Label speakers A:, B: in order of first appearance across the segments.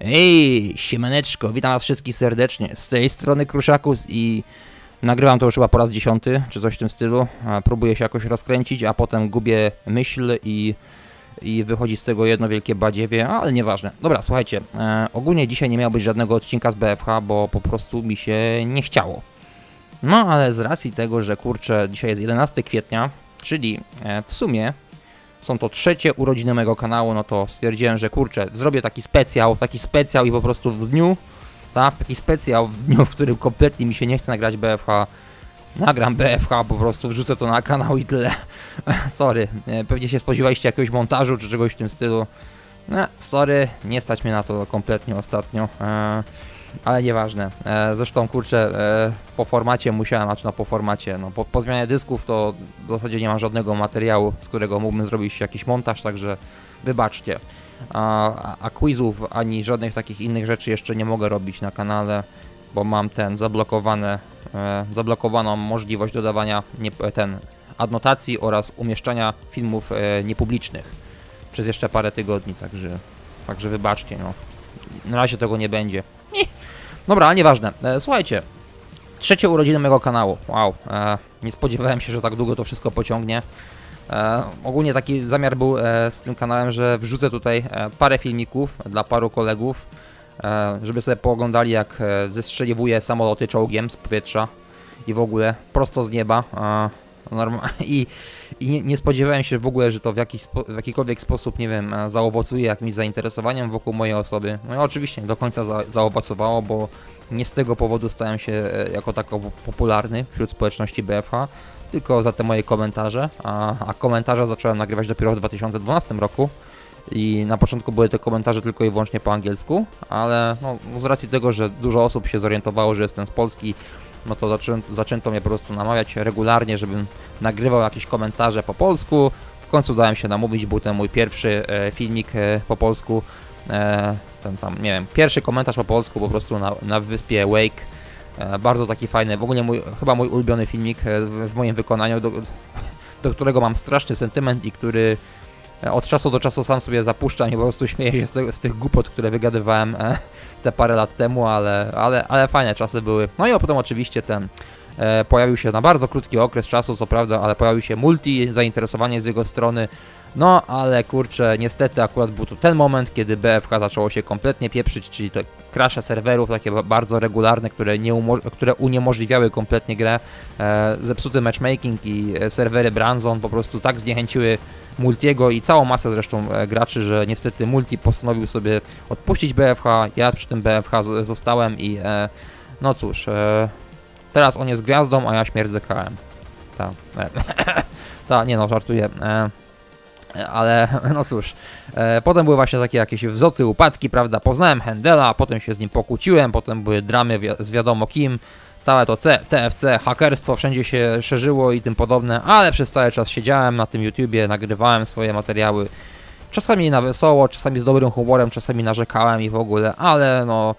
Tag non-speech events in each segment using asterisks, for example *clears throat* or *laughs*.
A: Ej, siemaneczko, witam was wszystkich serdecznie. Z tej strony Kruszakus i nagrywam to już chyba po raz dziesiąty, czy coś w tym stylu. Próbuję się jakoś rozkręcić, a potem gubię myśl i, i wychodzi z tego jedno wielkie badziewie, ale nieważne. Dobra, słuchajcie, e, ogólnie dzisiaj nie miało być żadnego odcinka z BFH, bo po prostu mi się nie chciało. No, ale z racji tego, że kurczę, dzisiaj jest 11 kwietnia, czyli e, w sumie są to trzecie urodziny mojego kanału, no to stwierdziłem, że kurczę, zrobię taki specjał, taki specjał i po prostu w dniu, tak, taki specjał w dniu, w którym kompletnie mi się nie chce nagrać BFH, nagram BFH, po prostu wrzucę to na kanał i tyle. *laughs* sorry, e, pewnie się spodziewaliście jakiegoś montażu czy czegoś w tym stylu. No, sorry, nie stać mnie na to kompletnie ostatnio. E, ale nieważne. E, zresztą kurczę, e, po formacie musiałem, znaczy no po formacie, no po, po zmianie dysków to w zasadzie nie mam żadnego materiału, z którego mógłbym zrobić jakiś montaż, także wybaczcie. A, a, quizów ani żadnych takich innych rzeczy jeszcze nie mogę robić na kanale, bo mam ten zablokowane, e, zablokowaną możliwość dodawania nie, ten adnotacji oraz umieszczania filmów e, niepublicznych przez jeszcze parę tygodni, także, także wybaczcie, no. Na razie tego nie będzie. Dobra, nieważne. E, słuchajcie, trzecie urodziny mojego kanału. Wow, e, nie spodziewałem się, że tak długo to wszystko pociągnie. E, ogólnie taki zamiar był e, z tym kanałem, że wrzucę tutaj e, parę filmików dla paru kolegów, e, żeby sobie pooglądali jak zestrzeliwuję samoloty czołgiem z powietrza i w ogóle prosto z nieba. Norma- *laughs* I, i nie, nie spodziewałem się w ogóle, że to w, jakiś spo, w jakikolwiek sposób, nie wiem, zaowocuje jakimś zainteresowaniem wokół mojej osoby. No i oczywiście do końca za, zaowocowało, bo nie z tego powodu stałem się e, jako tako popularny wśród społeczności BFH, tylko za te moje komentarze, a, a komentarze zacząłem nagrywać dopiero w 2012 roku. I na początku były te komentarze tylko i wyłącznie po angielsku, ale no, z racji tego, że dużo osób się zorientowało, że jestem z Polski, no to zaczę, zaczęto mnie po prostu namawiać regularnie, żebym nagrywał jakieś komentarze po polsku. W końcu dałem się namówić, był ten mój pierwszy e, filmik e, po polsku. E, ten tam, nie wiem, pierwszy komentarz po polsku po prostu na, na wyspie Wake. E, bardzo taki fajny, w ogóle mój, chyba mój ulubiony filmik e, w, w moim wykonaniu, do, do którego mam straszny sentyment i który od czasu do czasu sam sobie zapuszczam i po prostu śmieję się z, tego, z tych głupot, które wygadywałem e, te parę lat temu, ale, ale, ale fajne czasy były. No i potem oczywiście ten e, pojawił się na bardzo krótki okres czasu, co prawda, ale pojawił się multi, zainteresowanie z jego strony. No, ale kurczę, niestety akurat był to ten moment, kiedy BFK zaczęło się kompletnie pieprzyć, czyli te krasze serwerów, takie ba- bardzo regularne, które, nie które uniemożliwiały kompletnie grę. E, zepsuty matchmaking i e, serwery Branzon po prostu tak zniechęciły Multiego i całą masę zresztą e, graczy, że niestety Multi postanowił sobie odpuścić BFH, ja przy tym BFH zostałem i e, no cóż, e, teraz on jest gwiazdą, a ja śmierdzę KM. Tak, e, *laughs* ta, nie no, żartuję. E, ale *laughs* no cóż, e, potem były właśnie takie jakieś wzloty, upadki, prawda, poznałem Hendela, potem się z nim pokłóciłem, potem były dramy wi- z wiadomo kim, całe to C, TFC, hakerstwo wszędzie się szerzyło i tym podobne, ale przez cały czas siedziałem na tym YouTubie, nagrywałem swoje materiały, czasami na wesoło, czasami z dobrym humorem, czasami narzekałem i w ogóle, ale no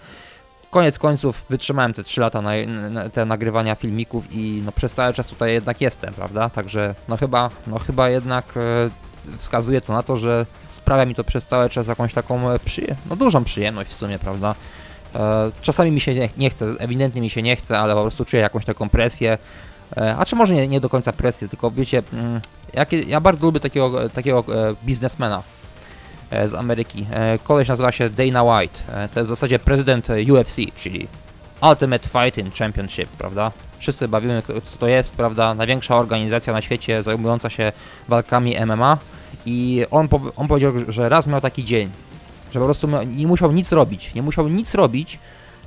A: koniec końców wytrzymałem te 3 lata na, na te nagrywania filmików i no przez cały czas tutaj jednak jestem, prawda? Także no chyba, no chyba jednak e, wskazuje to na to, że sprawia mi to przez cały czas jakąś taką e, przyje- no dużą przyjemność w sumie, prawda? E, czasami mi się nie, chce, ewidentnie mi się nie chce, ale po prostu czuję jakąś taką presję. E, a czy może nie, nie do końca presję, tylko wiecie, mm, ja bardzo lubię takiego, takiego e, biznesmena z Ameryki. Koleś nazywa się Dana White. To jest w zasadzie prezydent UFC, czyli Ultimate Fighting Championship, prawda? Wszyscy bawimy, co to jest, prawda? Największa organizacja na świecie zajmująca się walkami MMA. I on, on powiedział, że raz miał taki dzień, że po prostu nie musiał nic robić. Nie musiał nic robić.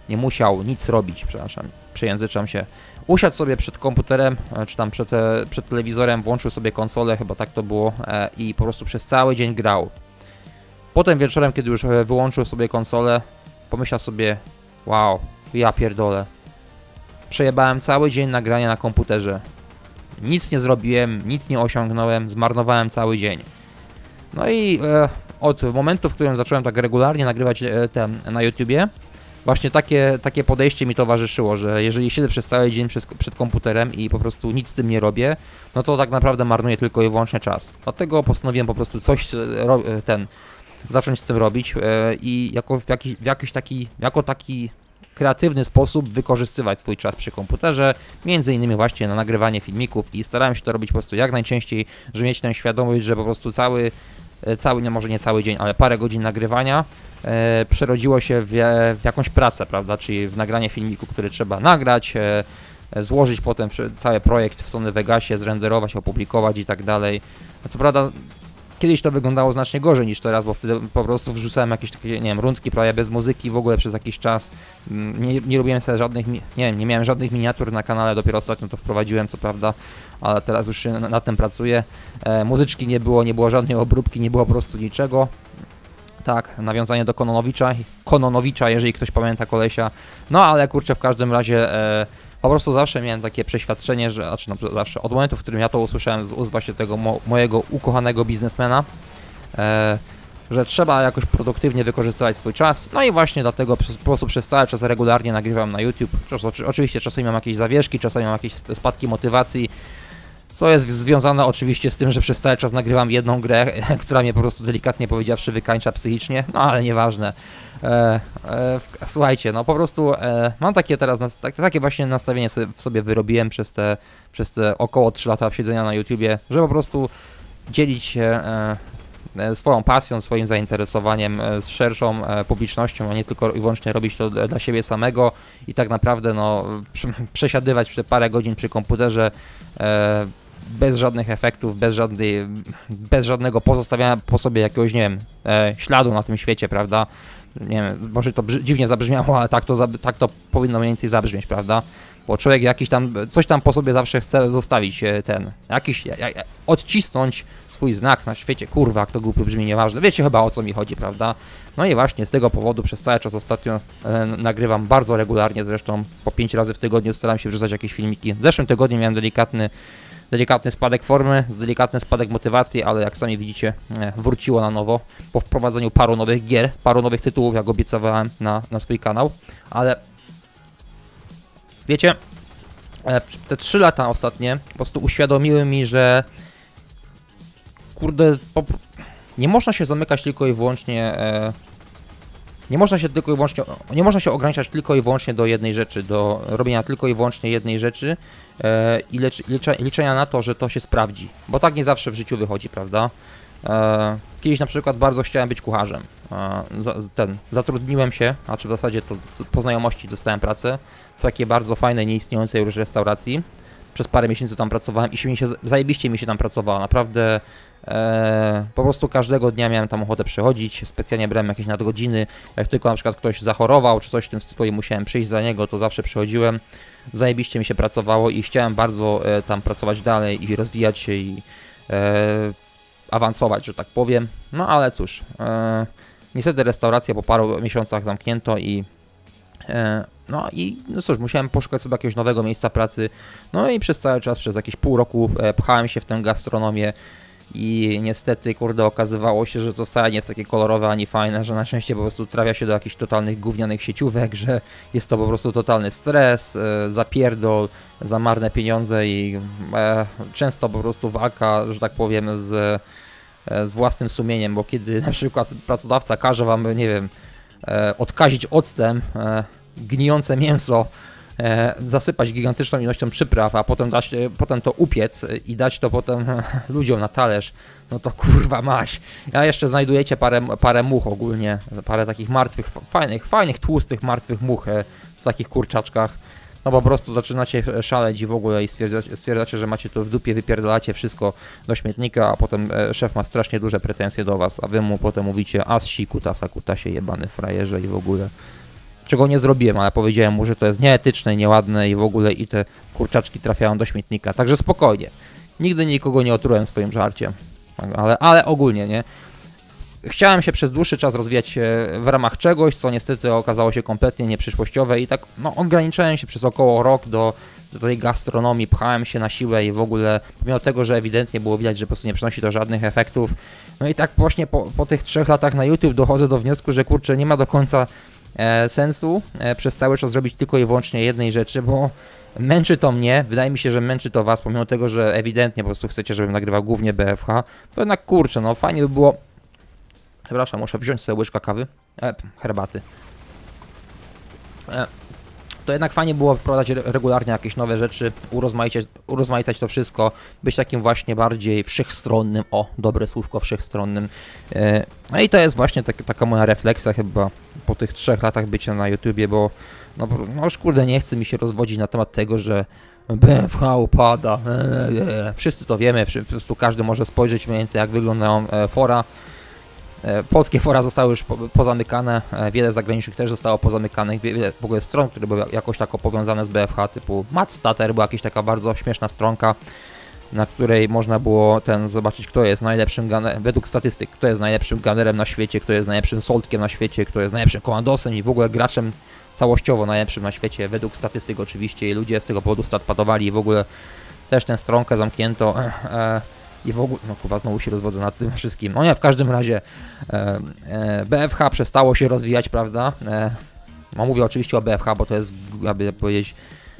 A: Nie musiał nic robić, przepraszam, przejęzyczam się. Usiadł sobie przed komputerem, e, czy tam przed, e, przed telewizorem, włączył sobie konsolę, chyba tak to było, e, i po prostu przez cały dzień grał. Potem wieczorem, kiedy już wyłączył sobie konsolę, pomyślał sobie, wow, ja pierdolę. Przejebałem cały dzień nagrania na komputerze. Nic nie zrobiłem, nic nie osiągnąłem, zmarnowałem cały dzień. No i e, od momentu, w którym zacząłem tak regularnie nagrywać e, ten na YouTubie, właśnie takie, takie podejście mi towarzyszyło, że jeżeli siedzę przez cały dzień przed komputerem i po prostu nic z tym nie robię, no to tak naprawdę marnuję tylko i wyłącznie czas. Dlatego postanowiłem po prostu coś e, e, ten zacząć z tym robić i jako w, w jakiś taki, jako taki kreatywny sposób wykorzystywać swój czas przy komputerze, między innymi właśnie na nagrywanie filmików i starałem się to robić po prostu jak najczęściej, żeby mieć tę świadomość, że po prostu cały, cały, nie może nie cały dzień, ale parę godzin nagrywania e, przerodziło się w, w, jakąś pracę, prawda, czyli w nagranie filmiku, który trzeba nagrać, e, e złożyć potem cały projekt w Sony Vegasie, zrenderować, opublikować i tak dalej. Co prawda Kiedyś to wyglądało znacznie gorzej niż teraz, bo wtedy po prostu wrzucałem jakieś takie, nie wiem, rundki prawie bez muzyki w ogóle przez jakiś czas. Mm, nie, nie robiłem sobie żadnych, nie wiem, nie miałem żadnych miniatur na kanale, dopiero ostatnio to wprowadziłem, co prawda, ale teraz już nad tym pracuję. E, muzyczki nie było, nie było żadnej obróbki, nie było po prostu niczego. Tak, nawiązanie do Kononowicza, Kononowicza, jeżeli ktoś pamięta kolesia. No ale kurczę, w każdym razie... E, po prostu zawsze miałem takie przeświadczenie, że, znaczy no, zawsze od momentu, w którym ja to usłyszałem z ust właśnie tego mo mojego ukochanego biznesmena, e, że trzeba jakoś produktywnie wykorzystywać swój czas. No i właśnie dlatego po prostu przez cały czas regularnie nagrywam na YouTube. Oczywiście czasami mam jakieś zawieszki, czasami mam jakieś spadki motywacji, co jest związane oczywiście z tym, że przez cały czas nagrywam jedną grę, *laughs* która mnie po prostu delikatnie powiedziawszy wykańcza psychicznie, no ale nieważne. E, e, słuchajcie, no po prostu e, mam takie teraz, tak, takie właśnie nastawienie sobie, sobie wyrobiłem przez te, przez te około 3 lata siedzenia na YouTubie, że po prostu dzielić się e, e, swoją pasją, swoim zainteresowaniem e, z szerszą publicznością, a nie tylko i wyłącznie robić to dla siebie samego i tak naprawdę no, przesiadywać te parę godzin przy komputerze bez żadnych efektów, bez, żadnej, bez żadnego pozostawiania po sobie jakiegoś, nie wiem, śladu na tym świecie, prawda? nie wiem, może to dziwnie zabrzmiało, ale tak to, tak to powinno mniej więcej zabrzmieć, prawda? Bo człowiek jakiś tam, coś tam po sobie zawsze chce zostawić e, ten, jakiś, odcisnąć swój znak na świecie, kurwa, jak to głupio brzmi, nieważne, wiecie chyba o co mi chodzi, prawda? No i właśnie z tego powodu przez cały czas ostatnio e, nagrywam bardzo regularnie, zresztą po 5 razy w tygodniu staram się wrzucać jakieś filmiki. W zeszłym tygodniu miałem delikatny delikatny spadek formy, delikatny spadek motywacji, ale jak sami widzicie, e, wróciło na nowo po wprowadzeniu paru nowych gier, paru nowych tytułów, jak obiecywałem na, na swój kanał, ale wiecie, e, te 3 lata ostatnie po prostu uświadomiły mi, że kurde, nie można się zamykać tylko i wyłącznie e, nie można się tylko i wyłącznie, nie można się ograniczać tylko i wyłącznie do jednej rzeczy, do robienia tylko i wyłącznie jednej rzeczy e, i lecz, lecz, liczenia na to, że to się sprawdzi, bo tak nie zawsze w życiu wychodzi, prawda? E, kiedyś na przykład bardzo chciałem być kucharzem. E, za, ten, zatrudniłem się, a czy w zasadzie to, to po znajomości dostałem pracę w takiej bardzo fajnej, nieistniejącej już restauracji. Przez parę miesięcy tam pracowałem i się mi się, zajebiście mi się tam pracowało. Naprawdę E, po prostu każdego dnia miałem tam ochotę przychodzić, specjalnie brałem jakieś nadgodziny. Jak tylko na przykład ktoś zachorował czy coś w tym stylu i musiałem przyjść za niego, to zawsze przychodziłem. Zajebiście mi się pracowało i chciałem bardzo e, tam pracować dalej i rozwijać się i e, awansować, że tak powiem. No ale cóż, e, niestety restauracja po paru miesiącach zamknięto i no i no cóż, musiałem poszukać sobie jakiegoś nowego miejsca pracy. No i przez cały czas, przez jakieś pół roku e, pchałem się w tę gastronomię i niestety, kurde, okazywało się, że to wcale nie jest takie kolorowe ani fajne, że na szczęście po prostu trafia się do jakichś totalnych gównianych sieciówek, że jest to po prostu totalny stres, e, zapierdol, za marne pieniądze i e, często po prostu walka, że tak powiem, z, e, z własnym sumieniem, bo kiedy na przykład pracodawca każe wam, nie wiem, e, odkazić octem e, gnijące mięso, e, zasypać gigantyczną ilością przypraw, a potem, dać, e, potem to upiec i dać to potem ludziom na talerz, no to kurwa maś. A jeszcze znajdujecie parę, parę much ogólnie, parę takich martwych, fajnych, fajnych, tłustych, martwych much e, w takich kurczaczkach. No po prostu zaczynacie szaleć i w ogóle i stwierdzacie, stwierdzacie, że macie to w dupie, wypierdalacie wszystko do śmietnika, a potem e, szef ma strasznie duże pretensje do was, a wy mu potem mówicie, a si kutasa, kutasie, jebany frajerze i w ogóle czego nie zrobiłem, ale powiedziałem mu, że to jest nieetyczne, nieładne i w ogóle i te kurczaczki trafiają do śmietnika. Także spokojnie. Nigdy nikogo nie otrułem swoim żarciem. Ale, ale ogólnie, nie? Chciałem się przez dłuższy czas rozwijać w ramach czegoś, co niestety okazało się kompletnie nieprzyszłościowe i tak no, ograniczałem się przez około rok do, do tej gastronomii, pchałem się na siłę i w ogóle, pomimo tego, że ewidentnie było widać, że po prostu nie przynosi to żadnych efektów. No i tak właśnie po, po tych trzech latach na YouTube dochodzę do wniosku, że kurczę, nie ma do końca e, sensu e, przez cały czas zrobić tylko i wyłącznie jednej rzeczy, bo męczy to mnie, wydaje mi się, że męczy to was, pomimo tego, że ewidentnie po prostu chcecie, żebym nagrywał głównie BFH, to jednak kurczę, no fajnie by było Przepraszam, muszę wziąć sobie łyżka kawy. E, herbaty. E, to jednak fajnie było wprowadzać regularnie jakieś nowe rzeczy, urozmaicać, urozmaicać to wszystko, być takim właśnie bardziej wszechstronnym, o, dobre słówko, wszechstronnym. E, no i to jest właśnie tak, taka moja refleksja chyba po tych trzech latach bycia na YouTubie, bo no, no kurde nie chce mi się rozwodzić na temat tego, że BFH upada, e, wszyscy to wiemy, po prostu każdy może spojrzeć mniej więcej jak wyglądają fora, E, polskie fora zostały już pozamykane, e, wiele zagranicznych też zostało pozamykanych, wiele w ogóle stron, które były jakoś tak powiązane z BFH, typu Matstater była jakaś taka bardzo śmieszna stronka, na której można było ten zobaczyć, kto jest najlepszym gunnerem, według statystyk, kto jest najlepszym gunnerem na świecie, kto jest najlepszym soltkiem na świecie, kto jest najlepszym komandosem i w ogóle graczem całościowo najlepszym na świecie, według statystyk oczywiście i ludzie z tego powodu statpadowali i w ogóle też tę stronkę zamknięto. *clears throat* E, i w ogóle, no chyba znowu się rozwodzę nad tym wszystkim. No nie, w każdym razie e, e, BFH przestało się rozwijać, prawda? E, no mówię oczywiście o BFH, bo to jest, aby powiedzieć,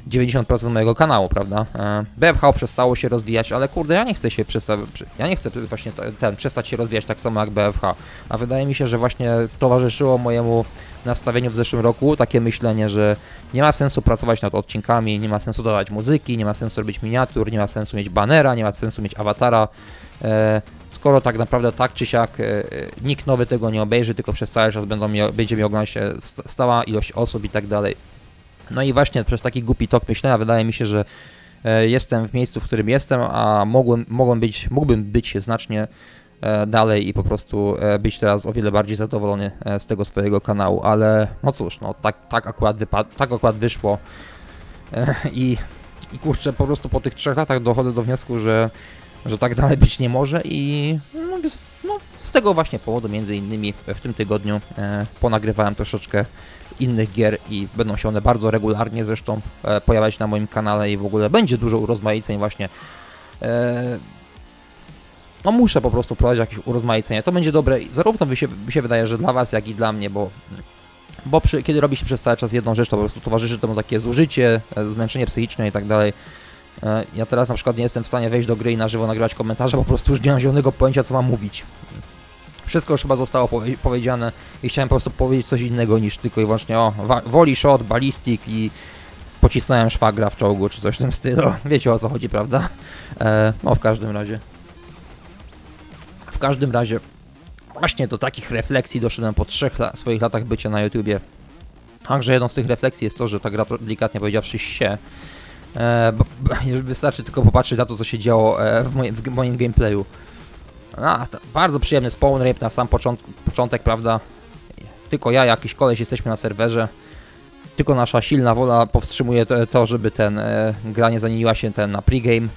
A: 90% mojego kanału, prawda? E, BFH przestało się rozwijać, ale kurde, ja nie chcę się przestać, ja nie chcę właśnie ten, przestać się rozwijać tak samo jak BFH, a wydaje mi się, że właśnie towarzyszyło mojemu nastawieniu w zeszłym roku takie myślenie, że nie ma sensu pracować nad odcinkami, nie ma sensu dodawać muzyki, nie ma sensu robić miniatur, nie ma sensu mieć banera, nie ma sensu mieć awatara, e, skoro tak naprawdę tak czy siak e, nikt nowy tego nie obejrzy, tylko przez cały czas będą będzie mi oglądać stała ilość osób i tak dalej. No i właśnie przez taki głupi tok myślenia wydaje mi się, że e, jestem w miejscu, w którym jestem, a mogłem, mogłem być, mógłbym być znacznie e, dalej i po prostu e, być teraz o wiele bardziej zadowolony z tego swojego kanału, ale no cóż, no tak, tak, akurat, tak akurat wyszło i, i kurczę, po prostu po tych trzech latach dochodzę do wniosku, że, że tak dalej być nie może i no, no, z tego właśnie powodu między innymi w, w tym tygodniu ponagrywałem troszeczkę innych gier i będą się one bardzo regularnie zresztą e, pojawiać na moim kanale i w ogóle będzie dużo urozmaiceń właśnie. E, no muszę po prostu prowadzić jakieś urozmaicenie. To będzie dobre zarówno mi się, mi się wydaje, że dla Was, jak i dla mnie, bo bo przy, kiedy robi się przez cały czas jedną rzecz, to po prostu towarzyszy temu takie zużycie, e, zmęczenie psychiczne i tak dalej. Ja teraz na przykład nie jestem w stanie wejść do gry i na żywo nagrywać komentarze, po prostu już nie mam zielonego pojęcia, co mam mówić. Wszystko już chyba zostało powie powiedziane i chciałem po prostu powiedzieć coś innego niż tylko i wyłącznie o woli shot, balistik i pocisnąłem szwagra w czołgu czy coś w tym stylu. *laughs* Wiecie o co chodzi, prawda? E, no w każdym razie. W każdym razie właśnie do takich refleksji doszedłem po trzech la swoich latach bycia na YouTubie. Także jedną z tych refleksji jest to, że ta gra delikatnie powiedziawszy się e, *laughs* wystarczy tylko popatrzeć na to, co się działo e, w, moim, w moim gameplayu. A, bardzo przyjemny spawn rape na sam początek, początek, prawda? Tylko ja, jakiś koleś jesteśmy na serwerze. Tylko nasza silna wola powstrzymuje to, żeby ten e, gra nie się ten na pregame.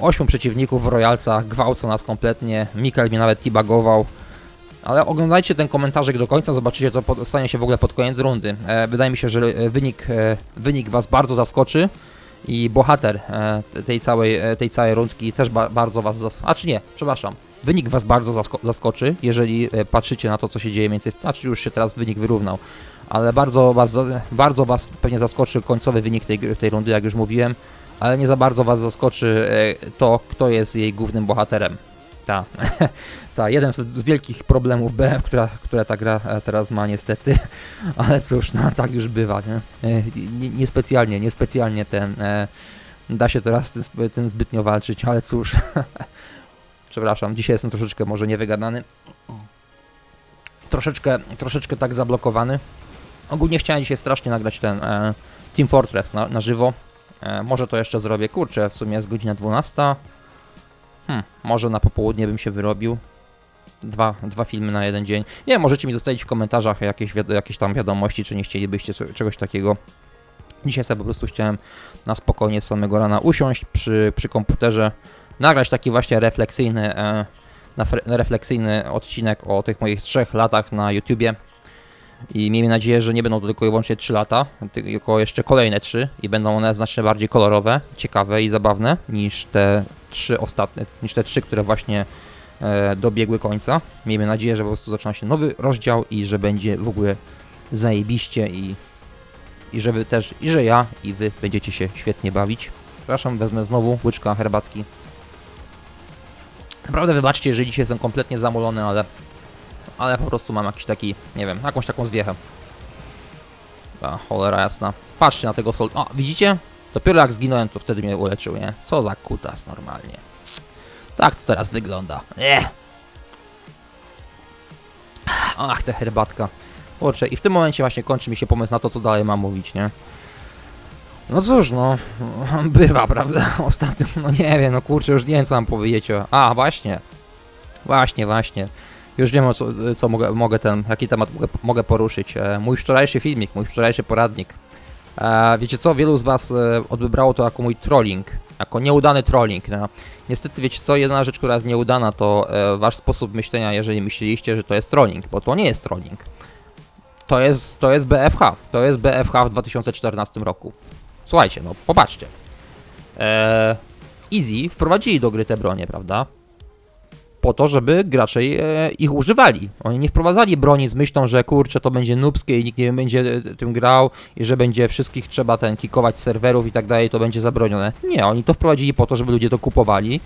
A: Ośmiu przeciwników w Royalsach gwałcą nas kompletnie. Mikael mnie nawet debugował. Ale oglądajcie ten komentarzek do końca, zobaczycie co stanie się w ogóle pod koniec rundy. E, wydaje mi się, że e, wynik, e, wynik Was bardzo zaskoczy i bohater e, tej, całej, e, tej całej rundki też ba bardzo Was zaskoczy. A czy nie, przepraszam. Wynik Was bardzo zasko zaskoczy, jeżeli e, patrzycie na to, co się dzieje mniej więcej. Znaczy już się teraz wynik wyrównał, ale bardzo Was, bardzo was pewnie zaskoczy końcowy wynik tej, tej rundy, jak już mówiłem, ale nie za bardzo Was zaskoczy e, to, kto jest jej głównym bohaterem. Ta, *laughs* ta jeden z wielkich problemów BF, która, która ta gra e, teraz ma niestety, *laughs* ale cóż, no tak już bywa, nie? Niespecjalnie, niespecjalnie ten, da się teraz tym, tym zbytnio walczyć, ale cóż, *laughs* Przepraszam, dzisiaj jestem troszeczkę może niewygadany. Troszeczkę, troszeczkę tak zablokowany. Ogólnie chciałem dzisiaj strasznie nagrać ten e, Team Fortress na, na żywo. E, może to jeszcze zrobię. Kurczę, w sumie jest godzina 12. Hmm, może na popołudnie bym się wyrobił. Dwa, dwa filmy na jeden dzień. Nie, możecie mi zostawić w komentarzach jakieś, jakieś tam wiadomości, czy nie chcielibyście czegoś takiego. Dzisiaj sobie po prostu chciałem na spokojnie z samego rana usiąść przy, przy komputerze, nagrać taki właśnie refleksyjny, e, refleksyjny odcinek o tych moich trzech latach na YouTubie. I miejmy nadzieję, że nie będą to tylko i wyłącznie 3 lata, tylko jeszcze kolejne 3 i będą one znacznie bardziej kolorowe, ciekawe i zabawne niż te trzy ostatnie, niż te trzy, które właśnie e, dobiegły końca. Miejmy nadzieję, że po prostu zaczyna się nowy rozdział i że będzie w ogóle zajebiście i, i że wy też, i że ja i wy będziecie się świetnie bawić. Przepraszam, wezmę znowu łyczka herbatki. Naprawdę wybaczcie, jeżeli dzisiaj jestem kompletnie zamolony, ale ale po prostu mam jakiś taki, nie wiem, jakąś taką zwiechę. A, cholera jasna. Patrzcie na tego sol... O, widzicie? Dopiero jak zginąłem, to wtedy mnie uleczył, nie? Co za kutas normalnie. Tak to teraz wygląda. Nie. Ach, ta herbatka. Kurczę, i w tym momencie właśnie kończy mi się pomysł na to, co dalej mam mówić, nie? No cóż, no, *laughs* bywa, prawda? *laughs* Ostatnio, no nie wiem, no kurczę, już nie wiem, co mam powiedzieć. A, właśnie. Właśnie, właśnie. Już wiem, co, co mogę, mogę ten, jaki temat mogę, mogę poruszyć. E, mój wczorajszy filmik, mój wczorajszy poradnik. E, wiecie co, wielu z was e, odbybrało to jako mój trolling, jako nieudany trolling. No. Niestety, wiecie co, jedna rzecz, która jest nieudana, to wasz sposób myślenia, jeżeli myśleliście, że to jest trolling, bo to nie jest trolling. To jest, to jest BFH, to jest BFH w 2014 roku. Słuchajcie, no popatrzcie. Easy wprowadzili do gry te bronie, prawda? Po to, żeby gracze e, ich używali. Oni nie wprowadzali broni z myślą, że kurczę, to będzie nubskie i nikt nie będzie e, tym grał i że będzie wszystkich trzeba ten kikować z serwerów i tak dalej, to będzie zabronione. Nie, oni to wprowadzili po to, żeby ludzie to kupowali,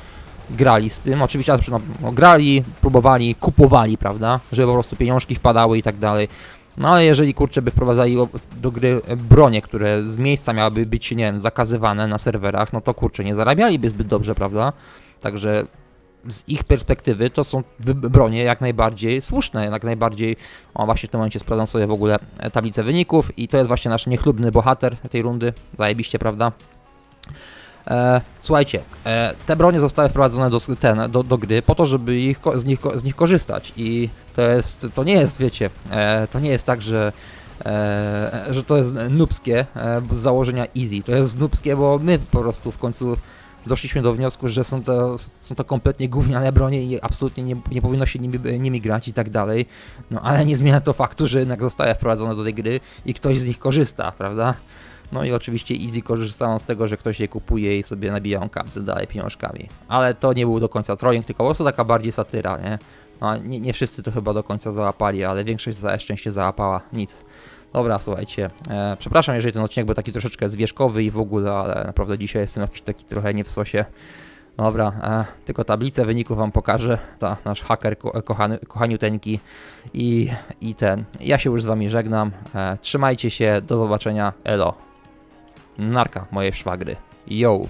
A: grali z tym, oczywiście no, grali, próbowali, kupowali, prawda, żeby po prostu pieniążki wpadały i tak dalej. No ale jeżeli kurczę by wprowadzali do gry bronie, które z miejsca miałyby być, nie wiem, zakazywane na serwerach, no to kurczę, nie zarabialiby zbyt dobrze, prawda? Także z ich perspektywy to są bronie jak najbardziej słuszne, jak najbardziej, o właśnie w tym momencie sprawdzam sobie w ogóle e, tablicę wyników i to jest właśnie nasz niechlubny bohater tej rundy, zajebiście, prawda? E, słuchajcie, e, te bronie zostały wprowadzone do, ten, do, do gry po to, żeby ich, z, nich, z nich korzystać i to jest, to nie jest, wiecie, e, to nie jest tak, że e, że to jest nubskie e, z założenia easy, to jest nubskie, bo my po prostu w końcu doszliśmy do wniosku, że są to, są to kompletnie gówniane bronie i absolutnie nie, nie powinno się nimi, nimi grać i tak dalej. No ale nie zmienia to faktu, że jednak zostaje wprowadzone do tej gry i ktoś z nich korzysta, prawda? No i oczywiście Easy korzystają z tego, że ktoś je kupuje i sobie nabijają kapsy dalej pieniążkami. Ale to nie był do końca trolling, tylko po prostu taka bardziej satyra, nie? No, nie, nie wszyscy to chyba do końca załapali, ale większość za szczęście załapała. Nic. Dobra, słuchajcie. E, przepraszam, jeżeli ten odcinek był taki troszeczkę zwierzchowy i w ogóle, ale naprawdę dzisiaj jestem jakiś taki trochę nie w sosie. Dobra, e, tylko tablicę wyników wam pokażę. Ta nasz haker ko kochany, kochaniuteńki i, i ten. Ja się już z wami żegnam. E, trzymajcie się, do zobaczenia. Elo. Narka, moje szwagry. Yo.